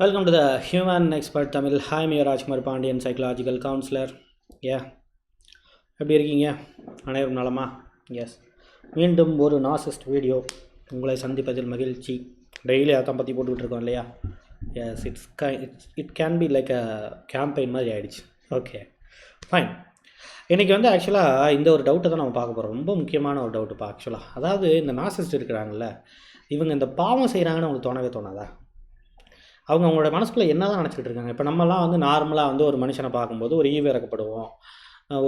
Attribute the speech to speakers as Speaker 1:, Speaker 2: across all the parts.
Speaker 1: Welcome to the human expert Tamil hi I'm Rajkumar Pandian psychological counsellor ஏ எப்படி இருக்கீங்க? அனைவரும் நலமா? எஸ் மீண்டும் ஒரு நாசிஸ்ட் வீடியோ உங்களை சந்திப்பதில் மகிழ்ச்சி. டெய்லி அதான் பற்றி போட்டுக்கிட்டு இருக்கோம் இல்லையா? Yes it's guy it's it can be like a campaign மாதிரி ஆகிடுச்சு ஓகே ஃபைன் இன்றைக்கி வந்து ஆக்சுவலாக இந்த ஒரு டவுட்டை தான் நம்ம பார்க்க போகிறோம் ரொம்ப முக்கியமான ஒரு டவுட்டுப்பா ஆக்சுவலாக அதாவது இந்த நாசிஸ்ட் இருக்கிறாங்கல்ல இவங்க இந்த பாவம் செய்கிறாங்கன்னு உங்களுக்கு தோணவே தோணாதா? அவங்க அவங்களோட மனசுக்குள்ளே என்ன தான் நினச்சிக்கிட்டு இருக்காங்க? இப்போ நம்மலாம் வந்து நார்மலாக வந்து ஒரு மனுஷனை பார்க்கும்போது ஒரு ஈவு இறக்கப்படுவோம்.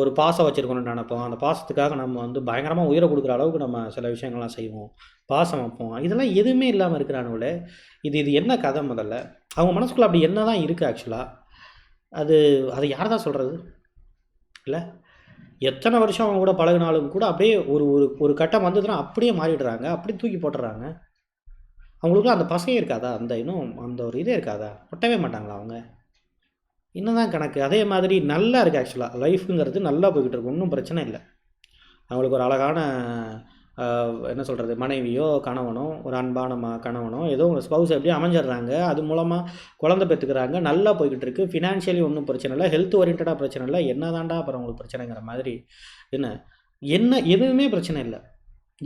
Speaker 1: ஒரு பாசம் வச்சுருக்கணும்னு நினைப்போம். அந்த பாசத்துக்காக நம்ம வந்து பயங்கரமாக உயிரை கொடுக்குற அளவுக்கு நம்ம சில விஷயங்கள்லாம் செய்வோம். பாசம் வைப்போம். இதெல்லாம் எதுவுமே இல்லாமல் இருக்கிறானுங்களே. இது இது என்ன கதை முதல்ல? அவங்க மனசுக்குள்ளே அப்படி என்ன தான் இருக்குது ஆக்சுவலாக அது அது யார் தான் சொல்கிறது இல்லை? எத்தனை வருஷம் அவங்க கூட பழகினாலும் கூட அப்படியே ஒரு ஒரு ஒரு கட்டம் வந்ததுன்னா அப்படியே மாறிடுறாங்க. அப்படியே தூக்கி போட்டுறாங்க அவங்களுக்கு அந்த பசையும் இருக்காதா? அந்த இன்னும் அந்த ஒரு இதே இருக்காதா? ஒட்டவே மாட்டாங்களா அவங்க? என்னதான் கணக்கு. அதே மாதிரி நல்லா இருக்குது ஆக்சுவலாக லைஃப்புங்கிறது நல்லா போய்கிட்டு இருக்கு. ஒன்றும் பிரச்சனை இல்லை. அவங்களுக்கு ஒரு அழகான என்ன சொல்கிறது மனைவியோ கணவனோ ஒரு அன்பான ம கணவனோ ஏதோ ஒரு ஸ்பவுஸ் எப்படியும் அமைஞ்சிடுறாங்க. அது மூலமாக குழந்தை பெற்றுக்கிறாங்க நல்லா போய்கிட்டு இருக்குது ஃபினான்ஷியலி ஒன்றும் பிரச்சனை இல்லை. ஹெல்த் ஓரியன்டாக பிரச்சனை இல்லை. என்ன தாண்டா அப்புறம் உங்களுக்கு பிரச்சனைங்கிற மாதிரி? என்ன? என்ன எதுவுமே பிரச்சனை இல்லை.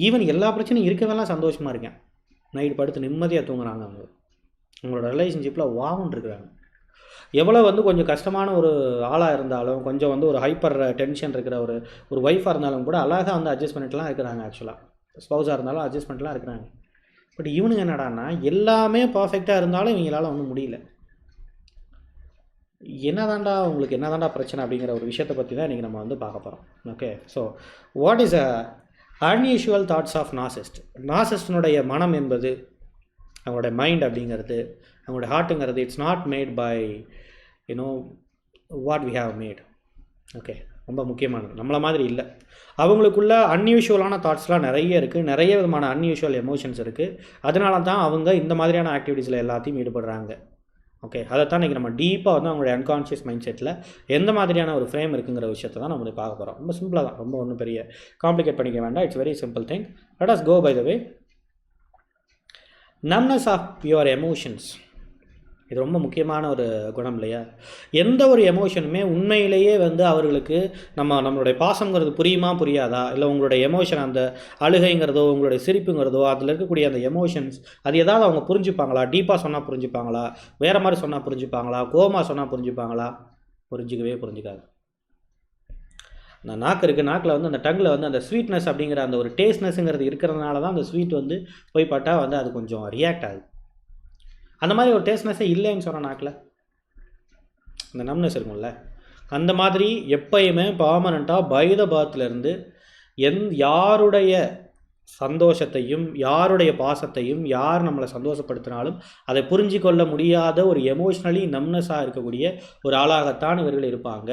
Speaker 1: ஈவன் எல்லா பிரச்சனையும் இருக்கவெல்லாம் சந்தோஷமாக இருக்கேன். நைட் படுத்து நிம்மதியாக தூங்குறாங்க அவங்க. அவங்களோட ரிலேஷன்ஷிப்பில் வாவுன்னு இருக்கிறாங்க. எவ்வளோ வந்து கொஞ்சம் கஷ்டமான ஒரு ஆளாக இருந்தாலும் கொஞ்சம் வந்து ஒரு ஹைப்பர் டென்ஷன் இருக்கிற ஒரு ஒரு ஒய்ஃபாக இருந்தாலும் கூட அழகாக வந்து அட்ஜஸ்ட் பண்ணிட்டுலாம் இருக்கிறாங்க ஆக்சுவலாக ஸ்பௌஸாக இருந்தாலும் அட்ஜஸ்ட் பண்ணிட்டுலாம் இருக்கிறாங்க பட் இவனுங்க என்னடான்னா எல்லாமே பர்ஃபெக்டாக இருந்தாலும் இவங்களால ஒன்றும் முடியல. என்னதாண்டா உங்களுக்கு என்னதாண்டா பிரச்சனை அப்படிங்கிற ஒரு விஷயத்தை பற்றி தான் இன்றைக்கி நம்ம வந்து பார்க்க போகிறோம் okay so what is a unusual thoughts of narcissist நாசிஸ்டினுடைய மனம் என்பது அவங்களோட மைண்ட் அப்படிங்கிறது அவங்களோட ஹார்ட்டுங்கிறது it's not made by you know what we have made okay ரொம்ப முக்கியமானது. நம்மளை மாதிரி இல்லை. அவங்களுக்குள்ள அன்யூஷுவலான தாட்ஸ்லாம் நிறைய இருக்குது நிறைய விதமான அன்யூஷுவல் எமோஷன்ஸ் இருக்குது அதனால தான் அவங்க இந்த மாதிரியான ஆக்டிவிட்டீஸில் எல்லாத்தையும் ஈடுபடுறாங்க. ஓகே அதைத்தான் இன்றைக்கி நம்ம டீப்பாக வந்து அவங்களுடைய அன்கான்ஷியஸ் மைண்ட் செட்டில் எந்த மாதிரியான ஒரு ஃப்ரேம் இருக்குங்கிற விஷயத்தை தான் நம்ம வந்து பார்க்க போகிறோம் ரொம்ப சிம்பிளாக தான் ரொம்ப ஒன்றும் பெரிய காம்ப்ளிகேட் பண்ணிக்க வேண்டாம். It's very simple thing let us go by the way numbness of your emotions இது ரொம்ப முக்கியமான ஒரு குணம் இல்லையா? எந்த ஒரு எமோஷனுமே உண்மையிலேயே வந்து அவர்களுக்கு நம்ம நம்மளுடைய பாசங்கிறது புரியுமா புரியாதா? இல்லை உங்களுடைய எமோஷன் அந்த அழுகைங்கிறதோ உங்களுடைய சிரிப்புங்கிறதோ அதில் இருக்கக்கூடிய அந்த எமோஷன்ஸ் அது ஏதாவது அவங்க புரிஞ்சுப்பாங்களா? டீப்பாக சொன்னால் புரிஞ்சுப்பாங்களா? வேறு மாதிரி சொன்னால் புரிஞ்சுப்பாங்களா? கோமா சொன்னால் புரிஞ்சுப்பாங்களா? புரிஞ்சிக்கவே புரிஞ்சுக்காது. அந்த நாக்கு இருக்குது நாக்கில் வந்து அந்த டங்கில் வந்து அந்த ஸ்வீட்னஸ் அப்படிங்கிற அந்த ஒரு டேஸ்ட்னஸ்ங்கிறது இருக்கிறதுனால தான் அந்த ஸ்வீட் வந்து போய் பட்டா வந்து அது கொஞ்சம் ரியாக்ட் ஆகுது. அந்த மாதிரி ஒரு டேஸ்ட்னஸே இல்லைன்னு சொன்ன நாக்கில் அந்த நம்னஸ் இருக்கும்ல. அந்த மாதிரி எப்பயுமே பர்மனண்ட்டாக பைதபாத்திலேருந்து எந் யாருடைய சந்தோஷத்தையும் யாருடைய பாசத்தையும் யார் நம்மளை சந்தோஷப்படுத்தினாலும் அதை புரிஞ்சு கொள்ள முடியாத ஒரு எமோஷ்னலி நம்னஸாக இருக்கக்கூடிய ஒரு ஆளாகத்தான் இவர்கள் இருப்பாங்க.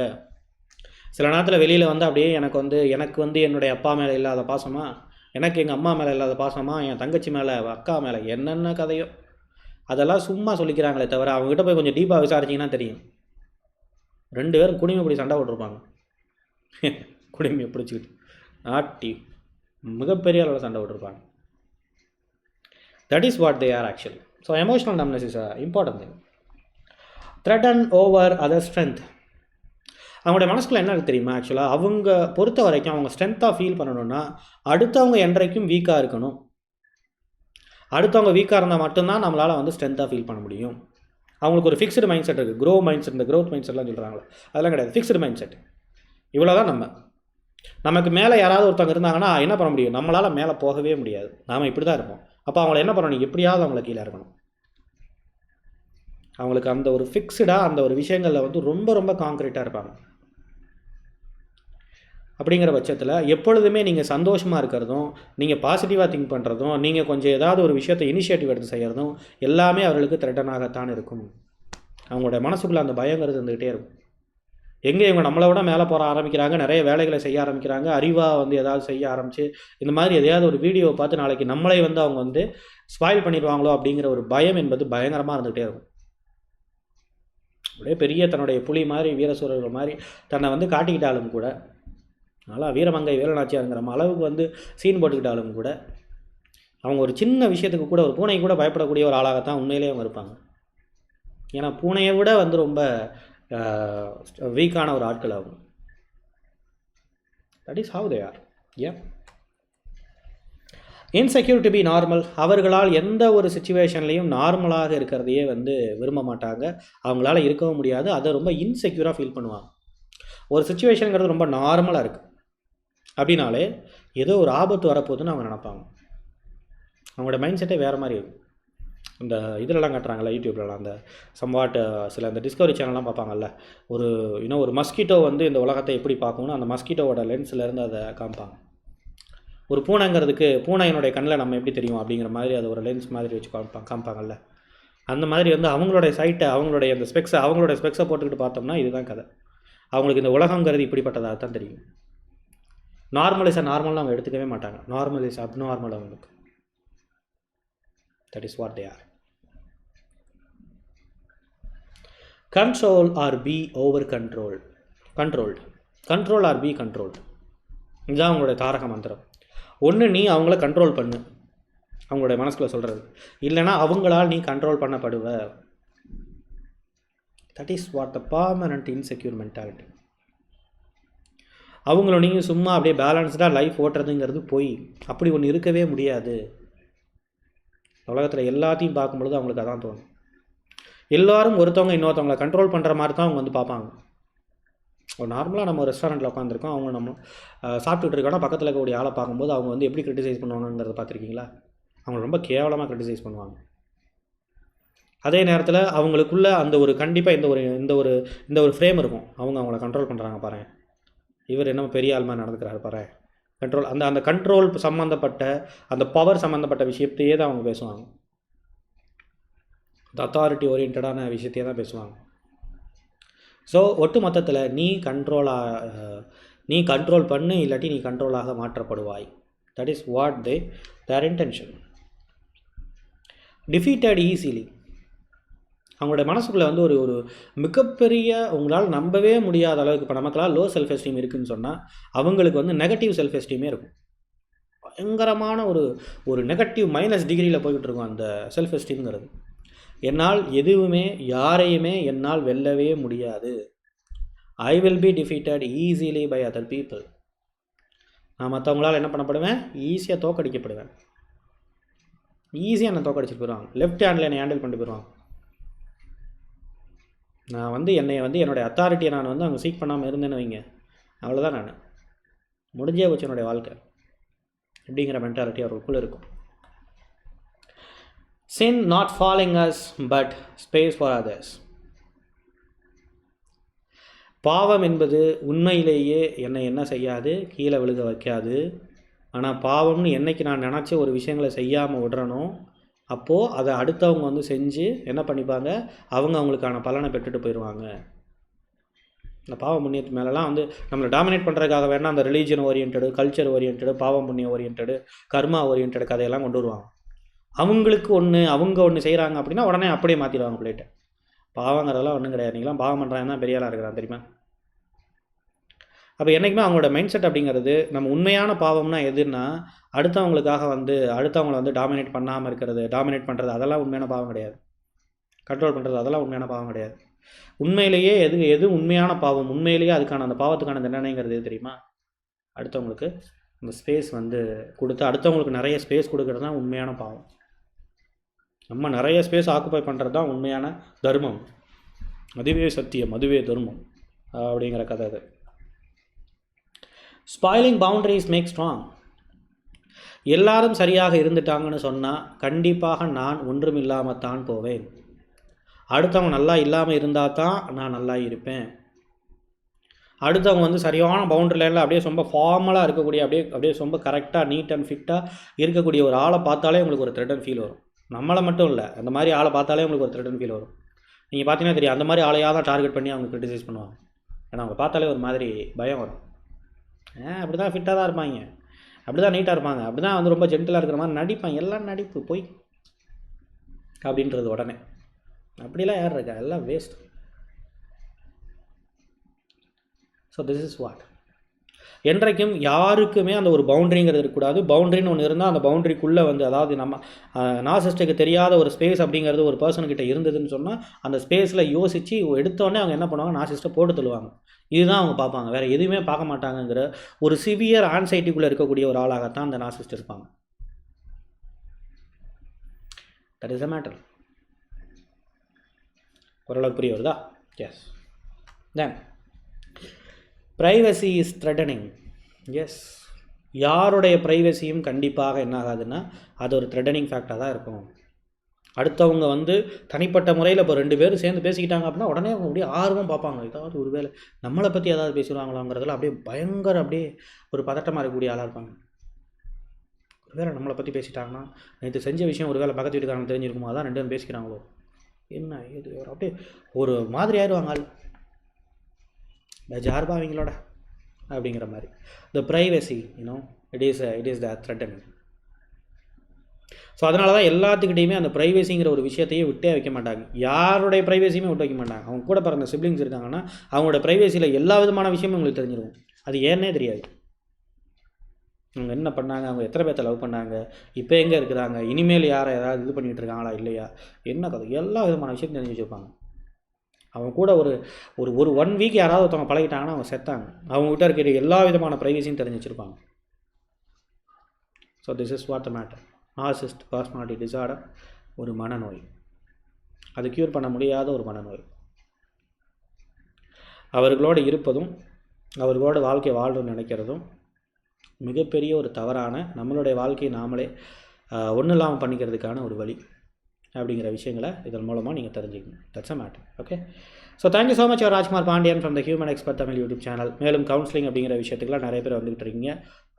Speaker 1: சில நேரத்தில் வெளியில் வந்து அப்படியே எனக்கு வந்து எனக்கு வந்து என்னுடைய அப்பா மேலே இல்லாத பாசமாக எனக்கு எங்கள் அம்மா மேலே இல்லாத பாசமாக என் தங்கச்சி மேலே அக்கா மேலே என்னென்ன கதையோ. அதெல்லாம் சும்மா சொல்லிக்கிறாங்களே தவிர அவங்ககிட்ட போய் கொஞ்சம் டீப்பாக விசாரிச்சிங்கன்னா தெரியும். ரெண்டு பேரும் குடிமை பிடி சண்டை போட்டிருப்பாங்க. குடிமையை பிடிச்சிக்கிட்டு. நாட்டி மிகப்பெரிய அளவில் சண்டை போட்டிருப்பாங்க. That is what they are actually so emotional numbness is a important thing and over other strength அவங்களுடைய மனசுக்குள்ள என்ன தெரியுமா? ஆக்சுவலாக அவங்க பொறுத்த வரைக்கும் அவங்க ஸ்ட்ரென்த்தாக ஃபீல் பண்ணணும்னா அடுத்தவங்க என்றைக்கும் வீக்காக இருக்கணும். அடுத்தவங்க வீக்காக இருந்தால் மட்டும்தான் நம்மளால் வந்து ஸ்ட்ரென்த்தாக ஃபீல் பண்ண முடியும். அவங்களுக்கு ஒரு ஃபிக்ஸ்டு மைண்ட் செட் இருக்குது க்ரோ மைண்ட் செட் இந்த க்ரோத் மைண்ட் செட்லாம் சொல்கிறாங்களே அதெல்லாம் கிடையாது. ஃபிக்ஸ்டு மைண்ட் செட் இவ்வளோ தான் நம்ம. நமக்கு மேலே யாராவது ஒருத்தவங்க இருந்தாங்கன்னா என்ன பண்ண முடியும்? நம்மளால் மேலே போகவே முடியாது. நாம் இப்படி தான் இருப்போம். அப்போ அவங்கள என்ன பண்ணணும்? எப்படியாவது அவங்கள கீழே இருக்கணும் அவங்களுக்கு அந்த ஒரு ஃபிக்ஸ்டாக அந்த ஒரு விஷயங்களில் வந்து ரொம்ப ரொம்ப காங்க்ரீட்டாக இருப்பாங்க. அப்படிங்கிற பட்சத்தில் எப்பொழுதுமே நீங்கள் சந்தோஷமாக இருக்கிறதும் நீங்கள் பாசிட்டிவாக திங்க் பண்ணுறதும் நீங்கள் கொஞ்சம் ஏதாவது ஒரு விஷயத்தை இனிஷியேட்டிவ் எடுத்து செய்கிறதும் எல்லாமே அவர்களுக்கு த்ரெட்டனாகத்தான் இருக்கும். அவங்களோட மனசுக்குள்ளே அந்த பயங்கிறது இருந்துகிட்டே இருக்கும். எங்கே இவங்க நம்மளை விட மேலே போக ஆரம்பிக்கிறாங்க நிறைய வேலைகளை செய்ய ஆரம்பிக்கிறாங்க அறிவாக வந்து ஏதாவது செய்ய ஆரம்பித்து இந்த மாதிரி எதையாவது ஒரு வீடியோவை பார்த்து நாளைக்கு நம்மளை வந்து அவங்க வந்து ஸ்பாயில் பண்ணிடுவாங்களோ அப்படிங்கிற ஒரு பயம் என்பது பயங்கரமாக இருந்துகிட்டே இருக்கும். அப்படியே பெரிய தன்னுடைய புலி மாதிரி வீரசூரர்கள் மாதிரி தன்னை வந்து காட்டிக்கிட்டாலும் கூட நல்லா வீரமங்கை வீரநாச்சியாருங்கிற அளவுக்கு வந்து சீன் போட்டுக்கிட்டாலும் கூட அவங்க ஒரு சின்ன விஷயத்துக்கு கூட ஒரு பூனை கூட பயப்படக்கூடிய ஒரு ஆளாகத்தான் உண்மையிலேயே அவங்க இருப்பாங்க. ஏன்னா பூனையை விட வந்து ரொம்ப வீக்கான ஒரு ஆட்கள் ஆகும் that is how they are an insecure to be normal அவர்களால் எந்த ஒரு சுச்சுவேஷன்லேயும் நார்மலாக இருக்கிறதையே வந்து விரும்ப மாட்டாங்க. அவங்களால இருக்கவும் முடியாது. அதை ரொம்ப இன்செக்யூராக ஃபீல் பண்ணுவாங்க. ஒரு சுச்சுவேஷனுங்கிறது ரொம்ப நார்மலாக இருக்குது அப்படின்னாலே ஏதோ ஒரு ஆபத்து வரப்போகுதுன்னு அவங்க நினைப்பாங்க. அவங்களோட மைண்ட் செட்டே வேறு மாதிரி இருக்கும். இந்த இதிலலாம் காட்டுறாங்கல்ல யூடியூப்லலாம் அந்த சம்வாட் சில இந்த டிஸ்கவரி சேனல்லாம் பார்ப்பாங்கல்ல. ஒரு இன்னும் ஒரு மஸ்கிட்டோ வந்து இந்த உலகத்தை எப்படி பார்க்கணும்னு அந்த மஸ்கிட்டோவோட லென்ஸ்லேருந்து அதை காமிப்பாங்க. ஒரு பூனைங்கிறதுக்கு பூனையினுடைய கண்ணில் நம்ம எப்படி தெரியும் அப்படிங்கிற மாதிரி அதை ஒரு லென்ஸ் மாதிரி வச்சு காமிப்பாங்க காமிப்பாங்கல்ல. அந்த மாதிரி வந்து அவங்களுடைய சைட்டை அவங்களுடைய அந்த ஸ்பெக்ஸை அவங்களுடைய ஸ்பெக்ஸை போட்டுக்கிட்டு பார்த்தோம்னா இதுதான் கதை. அவங்களுக்கு இந்த உலகங்கிறது இப்படிப்பட்டதாக தான் தெரியும். நார்மலைஸை நார்மலாக அவங்க எடுத்துக்கவே மாட்டாங்க. நார்மலைஸ் அப்நார்மல் அவங்களுக்கு. That is what they are control or be over control controlled control or be controlled இதுதான் அவங்களுடைய தாரக மந்திரம். ஒன்று நீ அவங்கள கண்ட்ரோல் பண்ணு. அவங்களுடைய மனசுக்குள்ள சொல்கிறது இல்லைனா அவங்களால் நீ control பண்ணப்படுவ. That is what the permanent insecure mentality அவங்கள நீங்கள் சும்மா அப்படியே பேலன்ஸ்டாக லைஃப் ஓட்டுறதுங்கிறது போய் அப்படி ஒன்று இருக்கவே முடியாது. உலகத்தில் எல்லாத்தையும் பார்க்கும்பொழுது அவங்களுக்கு அதான் தோணும். எல்லோரும் ஒருத்தவங்க இன்னொருத்தவங்களை கண்ட்ரோல் பண்ணுற மாதிரி தான் அவங்க வந்து பார்ப்பாங்க. ஒரு நார்மலாக நம்ம ரெஸ்டாரண்ட்டில் உட்காந்துருக்கோம் அவங்க நம்ம சாப்பிட்டுட்டு இருக்கோம்னா பக்கத்தில் இருக்கக்கூடிய ஆளை பார்க்கும்போது அவங்க வந்து எப்படி கிரிட்டிசைஸ் பண்ணுவாங்கங்கிறத பார்த்துருக்கீங்களா? அவங்க ரொம்ப கேவலமாக கிரிட்டிசைஸ் பண்ணுவாங்க. அதே நேரத்தில் அவங்களுக்குள்ள அந்த ஒரு கண்டிப்பாக இந்த ஒரு இந்த ஒரு இந்த ஒரு ஃப்ரேம் இருக்கும். அவங்க அவங்கள கண்ட்ரோல் பண்ணுறாங்க பாருங்கள் இவர் என்ன பெரிய ஆள் நடந்துக்கிறாரு பாரு. கண்ட்ரோல் அந்த அந்த கண்ட்ரோல் சம்மந்தப்பட்ட அந்த பவர் சம்மந்தப்பட்ட விஷயத்தையே தான் அவங்க பேசுவாங்க. இந்த அத்தாரிட்டி ஓரியன்டான விஷயத்தையே தான் பேசுவாங்க. ஸோ ஒட்டு மொத்தத்தில் நீ கண்ட்ரோலாக நீ கண்ட்ரோல் பண்ணு இல்லாட்டி நீ கண்ட்ரோலாக மாற்றப்படுவாய். That is what they their intention defeated easily அவங்களோட மனசுக்குள்ளே வந்து ஒரு ஒரு மிகப்பெரிய உங்களால் நம்பவே முடியாத அளவுக்கு இப்போ நமக்கெல்லாம் லோ செல்ஃப் எஸ்டீம் இருக்குதுன்னு சொன்னால் அவங்களுக்கு வந்து நெகட்டிவ் செல்ஃப் எஸ்டீமே இருக்கும். பயங்கரமான ஒரு ஒரு நெகட்டிவ் மைனஸ் டிகிரியில் போய்கிட்டு இருக்கும் அந்த செல்ஃப் எஸ்டீம்ங்கிறது என்னால் எதுவுமே யாரையுமே என்னால் வெல்லவே முடியாது. I will be defeated easily by other people நான் மற்றவங்களால் என்ன பண்ணப்படுவேன்? ஈஸியாக தோக்கடிக்கப்படுவேன். ஈஸியாக என்னை தோக்கடிச்சிட்டு போயிடுவாங்க. லெஃப்ட் ஹேண்டில் என்னை ஹேண்டில் பண்ணிட்டு போயிடுவாங்க. நான் வந்து என்னை வந்து என்னுடைய அத்தாரிட்டியை நான் வந்து அங்கே சீக் பண்ணாமல் இருந்தேன்னு வைங்க. அவ்வளோதான் நான். முடிஞ்சே போச்சு என்னுடைய வாழ்க்கை. அப்படிங்கிற மென்டாலிட்டி அவருக்குள்ளே இருக்கும். Sin not following us but space for others பாவம் என்பது உண்மையிலேயே என்னை என்ன செய்யாது கீழே விழுக வைக்காது. ஆனால் பாவம்னு என்றைக்கு நான் நினச்சி ஒரு விஷயங்களை செய்யாமல் விடுறனோ அப்போது அதை அடுத்தவங்க வந்து செஞ்சு என்ன பண்ணிப்பாங்க? அவங்க அவங்களுக்கான பலனை பெற்றுட்டு போயிடுவாங்க இந்த பாவ புண்ணியத்து மேலெலாம் வந்து நம்மளை டாமினேட் பண்ணுறதுக்காக வேணால் அந்த ரிலீஜன் ஓரியன்டு கல்ச்சர் ஓரியன்டு பாவம் புண்ணிய ஓரியன்டு கர்மா ஓரியன்டு கதையெல்லாம் கொண்டு வருவாங்க. அவங்களுக்கு ஒன்று அவங்க ஒன்று செய்கிறாங்க அப்படின்னா உடனே அப்படியே மாற்றிடுவாங்க பிளேட்டை பாவங்கிறதெல்லாம் ஒன்றும் கிடையாது. நீங்களாம் பாவம் பண்ணுறாங்க தான் பெரிய ஆளாக இருக்கிறான் தெரியுமா? அப்போ என்றைக்குமே அவங்களோட மைண்ட் செட் அப்படிங்கிறது நம்ம உண்மையான பாவம்னா எதுன்னா அடுத்தவங்களுக்காக வந்து அடுத்தவங்களை வந்து டாமினேட் பண்ணாமல் இருக்கிறது டாமினேட் பண்ணுறது அதெல்லாம் உண்மையான பாவம் கிடையாது. கண்ட்ரோல் பண்ணுறது அதெல்லாம் உண்மையான பாவம் கிடையாது. உண்மையிலேயே எது எது உண்மையான பாவம்? உண்மையிலேயே அதுக்கான அந்த பாவத்துக்கான தண்டனைங்கிறது எது தெரியுமா? அடுத்தவங்களுக்கு அந்த ஸ்பேஸ் வந்து கொடுத்து அடுத்தவங்களுக்கு நிறைய ஸ்பேஸ் கொடுக்கறது தான் உண்மையான பாவம். நம்ம நிறைய ஸ்பேஸ் ஆக்குப்பை பண்ணுறது தான் உண்மையான தர்மம். அதுவே சத்தியம் அதுவே தர்மம் அப்படிங்கிற கதை அது. ஸ்பாயிலிங் பவுண்டரிஸ் மேக் ஸ்ட்ராங் எல்லாரும் சரியாக இருந்துட்டாங்கன்னு சொன்னால் கண்டிப்பாக நான் ஒன்றும் இல்லாமல் தான் போவேன். அடுத்தவங்க நல்லா இல்லாமல் இருந்தால் தான் நான் நல்லா இருப்பேன். அடுத்தவங்க வந்து சரியான பவுண்டரியில் அப்படியே ரொம்ப ஃபார்மலாக இருக்கக்கூடிய அப்படியே அப்படியே ரொம்ப கரெக்டாக நீட் அண்ட் ஃபிட்டாக இருக்கக்கூடிய ஒரு ஆளை பார்த்தாலே உங்களுக்கு ஒரு த்ரெட்டன் ஃபீல் வரும். நம்மளை மட்டும் இல்லை அந்த மாதிரி ஆளை பார்த்தாலே உங்களுக்கு ஒரு த்ரெட்டன் ஃபீல் வரும். நீங்கள் பார்த்தீங்கன்னா தெரியும் அந்த மாதிரி ஆளையாக தான் டார்கெட் பண்ணி அவங்க கிரிட்டிசைஸ் பண்ணுவாங்க. ஏன்னா அவங்க பார்த்தாலே ஒரு மாதிரி பயம் வரும். அப்படி தான் ஃபிட்டாக தான் இருப்பாங்க. அப்படி தான் நீட்டாக இருப்பாங்க. அப்படி தான் வந்து ரொம்ப ஜென்டிலாக இருக்கிற மாதிரி நடிப்பாங்க. எல்லாம் நடிப்பு போய் அப்படின்றது உடனே. அப்படிலாம் யார் இருக்கா? எல்லாம் waste so this is what என்றைக்கும் யாருக்குமே அந்த ஒரு பவுண்டரிங்கிறது இருக்கக்கூடாது. பவுண்டரின்னு ஒன்று இருந்தால் அந்த பவுண்ட்ரிக்குள்ளே வந்து அதாவது நம்ம நாசிஸ்டுக்கு தெரியாத ஒரு ஸ்பேஸ் அப்படிங்கிறது ஒரு பர்சன்கிட்ட இருந்ததுன்னு சொன்னால் அந்த ஸ்பேஸில் யோசித்து எடுத்தோடனே அவங்க என்ன பண்ணுவாங்க? நாசிஸ்ட்டை போட்டு தள்ளுவாங்க. இதுதான் அவங்க பார்ப்பாங்க. வேறு எதுவுமே பார்க்க மாட்டாங்கங்கிற ஒரு சிவியர் ஆன்சைட்டிக்குள்ளே இருக்கக்கூடிய ஒரு ஆளாகத்தான் அந்த நாசிஸ்ட் இருப்பாங்க. தட் இஸ் அ மேட்டர் ஓரளவுக்கு புரிய வருதா? Yes then privacy is threatening yes யாருடைய ப்ரைவசியும் கண்டிப்பாக என்ன ஆகாதுன்னா அது ஒரு த்ரெட்டனிங் ஃபேக்டாக தான் இருக்கும். அடுத்தவங்க வந்து தனிப்பட்ட முறையில் இப்போ ரெண்டு பேரும் சேர்ந்து பேசிக்கிட்டாங்க அப்படின்னா உடனே அவங்க அப்படியே ஆர்வம் பார்ப்பாங்க. ஏதாவது ஒரு வேளை நம்மளை பற்றி ஏதாவது பேசுகிறாங்களாங்கிறதுல அப்படியே பயங்கர அப்படியே ஒரு பதட்டமாக இருக்கக்கூடிய ஆளாக இருப்பாங்க. ஒருவேளை நம்மளை பற்றி பேசிட்டாங்கன்னா நேற்று செஞ்ச விஷயம் ஒரு வேளை பக்கத்து வீட்டுக்காரங்க தெரிஞ்சிருக்குமா அதான் ரெண்டு பேரும் பேசிக்கிறாங்களோ. என்ன இது அப்படியே ஒரு மாதிரி ஆயிடுவாங்க ஆள். பெஜார்பா அவங்களோட அப்படிங்கிற மாதிரி. The privacy you know it is it is uh, the threaten so அதனால தான் எல்லாத்துக்கிட்டையுமே அந்த ப்ரைவசிங்கிற ஒரு விஷயத்தையே விட்டே வைக்க மாட்டாங்க. யாருடைய ப்ரைவசியுமே விட்டு வைக்க மாட்டாங்க. அவங்க கூட பிறந்த சிப்ளிங்ஸ் இருக்காங்கன்னா அவங்களோட ப்ரைவசியில் எல்லா விதமான விஷயமும் உங்களுக்கு தெரிஞ்சிருக்கும் அது ஏன்னே தெரியாது. அவங்க என்ன பண்ணாங்க? அவங்க எத்தனை பேர்த்த லவ் பண்ணாங்க? இப்போ எங்கே இருக்கிறாங்க? இனிமேல் யாரை ஏதாவது இது பண்ணிகிட்டு இருக்காங்களா? இல்லையா? என்ன கதை? எல்லா விதமான விஷயத்தையும் தெரிஞ்சு வச்சுருப்பாங்க. அவங்க கூட ஒரு ஒரு ஒரு ஒன் வீக் யாராவது ஒருத்தவங்க பழகிட்டாங்கன்னா அவங்க செத்தாங்க. அவங்ககிட்ட இருக்கிற எல்லா விதமான ப்ரைவசியும் தெரிஞ்சு வச்சுருப்பாங்க. So this is what the matter narcissist personality disorder ஒரு மனநோய். அது க்யூர் பண்ண முடியாத ஒரு மனநோய். அவர்களோடு இருப்பதும் அவர்களோட வாழ்க்கை வாழணும்னு நினைக்கிறதும் மிகப்பெரிய ஒரு தவறான நம்மளுடைய வாழ்க்கையை நாமளே ஒன்றும் இல்லாமல் பண்ணிக்கிறதுக்கான ஒரு வழி. அப்படிங்கிற விஷயங்களை இதன் மூலமாக நீங்கள் தெரிஞ்சுக்கணும். That's a matter okay so thank you so much Rajkumar Pandian from the human expert Tamil YouTube channel மேலும் கவுன்சிலிங் அப்படிங்கிற விஷயத்துக்குலாம் நிறைய பேர் வந்துகிட்டு இருக்கீங்க.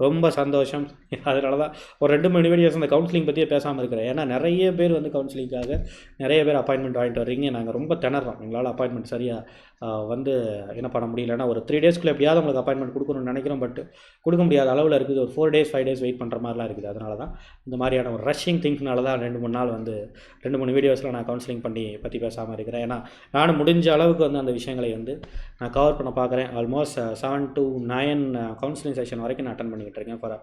Speaker 1: ரொம்ப சந்தோஷம். அதனால தான் ஒரு ரெண்டு மூணு வீடியோஸ் அந்த கவுன்சிலிங் பற்றியே பேசாமல் இருக்கிறேன். ஏன்னா நிறைய பேர் வந்து கவுன்சிலிங்காக நிறைய பேர் அப்பாயின்மெண்ட் வாங்கிட்டு வர்றீங்க. நாங்கள் ரொம்ப திணறோம். எங்களால் அப்பாயின்மெண்ட் சரியாக வந்து என்ன பண்ண முடியலன்னா ஒரு த்ரீ டேஸ்க்குள்ளே எப்படியாவது உங்களுக்கு அப்பாயின்மெண்ட் கொடுக்கணும்னு நினைக்கிறோம். பட் கொடுக்க முடியாத அளவில் இருக்குது. ஒரு four days five days wait பண்ணுற மாதிரிலாம் இருக்குது. அதனால தான் இந்த மாதிரியான ஒரு ரஷ்ஷிங் திங்க்னால தான் ரெண்டு மூணு நாள் வந்து ரெண்டு மூணு வீடியோஸில் நான் கவுன்சிலிங் பண்ணி பற்றி பேசாமல் இருக்கிறேன். ஏன்னா நான் முடிஞ்ச அளவுக்கு வந்து அந்த விஷயங்களை வந்து நான் கவர் பண்ண பார்க்குறேன். Almost seven to nine counselling session வரைக்கும் நான் அட்டன் பண்ணிக்கிட்டு இருக்கேன். For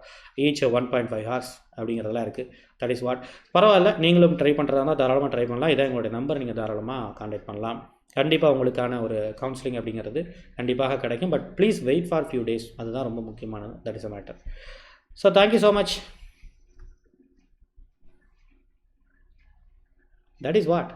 Speaker 1: each one point five hours அப்படிங்கிறதெல்லாம் இருக்குது தட் இஸ் வாட் பரவாயில்ல நீங்களும் ட்ரை பண்ணுறதா இருந்தால் தாராளமாக ட்ரை பண்ணலாம். இதான் எங்களுடைய நம்பர் நீங்கள் தாராளமாக காண்டாக்ட் பண்ணலாம். கண்டிப்பாக உங்களுக்கான ஒரு கவுன்சிலிங் அப்படிங்கிறது கண்டிப்பாக கிடைக்கும். But please wait for few days அதுதான் ரொம்ப முக்கியமானது. That is a matter so thank you so much that is what